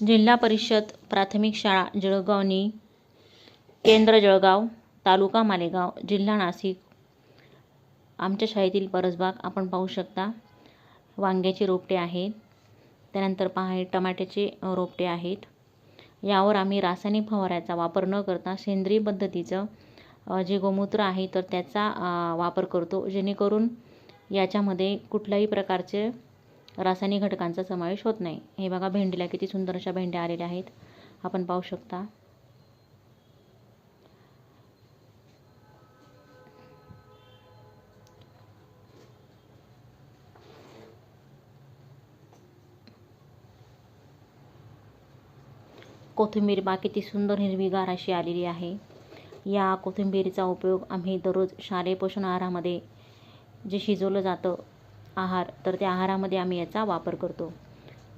जिल्हा परिषद प्राथमिक शाळा जळगावनी केंद्र जळगाव तालुका मालेगाव जिल्हा नाशिक. आमच्या शाळेतील परसबाग आपण पाहू शकता. वांग्याचे रोपटे आहेत. त्यानंतर पहा टमाट्याचे रोपटे आहेत. यावर आम्ही रासायनिक फवाऱ्याचा वापर न करता सेंद्रिय पद्धतीचं जे गोमूत्र आहे तर त्याचा वापर करतो. जेणेकरून याच्यामध्ये कुठल्याही प्रकारचे रासायनिक घटकांचा समावेश होत नाही. हे बघा भेंडीला किती सुंदर अशा भेंड्या आलेल्या आहेत. आपण पाहू शकता. कोथिंबीर बा किती सुंदर हिरवीगार अशी आलेली आहे. या कोथिंबीरीचा उपयोग आम्ही दररोज शालेय पोषण आहारामध्ये जे शिजवलं जातं आहार तर त्या आहारामध्ये आम्ही याचा वापर करतो.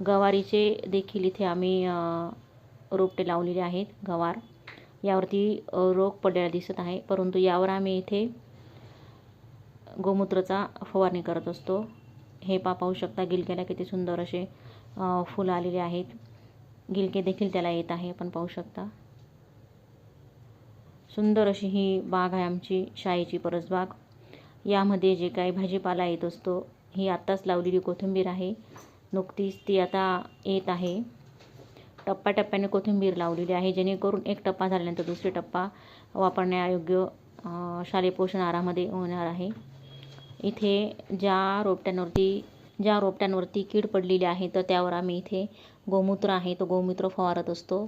गवारीचे देखील इथे आम्ही रोपटे लावलेले आहेत गवार. यावरती रोग पडलेला दिसत आहे परंतु यावर आम्ही इथे गोमूत्राचा फवारणी करत असतो. हे पा पाहू शकता गिलक्याला किती सुंदर असे फुलं आलेले आहेत. गिलके देखील त्याला येत आहे आपण पाहू शकता. सुंदर अशी ही बाग आहे आमची शाळेची परसबाग. यामध्ये जे काही भाजीपाला येत असतो ही आत्ताच लावलेली कोथिंबीर आहे. नुकतीच ती आता येत आहे. टप्प्याटप्प्याने कोथिंबीर लावलेली आहे. जेणेकरून एक टप्पा झाल्यानंतर दुसरी टप्पा वापरण्यायोग्य शालेय पोषण आहारामध्ये होणार आहे. इथे ज्या रोपट्यांवरती ज्या रोपट्यांवरती कीड पडलेली आहे तर त्यावर आम्ही इथे गोमूत्र आहे. तो गोमूत्र फवारत असतो.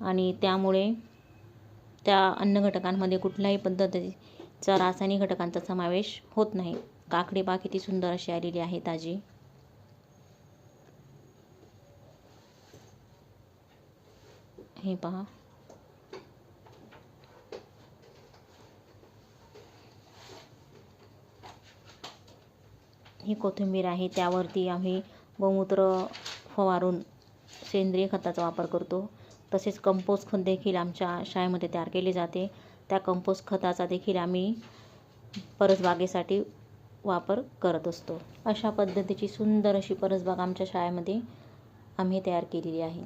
आणि त्यामुळे त्या अन्नघटकांमध्ये कुठल्याही पद्धतीचा रासायनिक घटकांचा समावेश होत नाही. काकडी बाग किती सुंदर अशी आलेली आहे ताजी. हे पहा. ही कोथिंबीर आहे त्यावरती आम्ही गोमूत्र फवारून सेंद्रिय खताचा वापर करतो. तसेच कंपोस्ट खत देखील आमच्या शाळेमध्ये तयार केले जाते. त्या कंपोस्ट खताचा देखील आम्ही परसबागेसाठी वापर करत असतो. अशा पद्धतीची सुंदर अशी परसबाग आमच्या शाळेमध्ये आम्ही तयार केलेली आहे.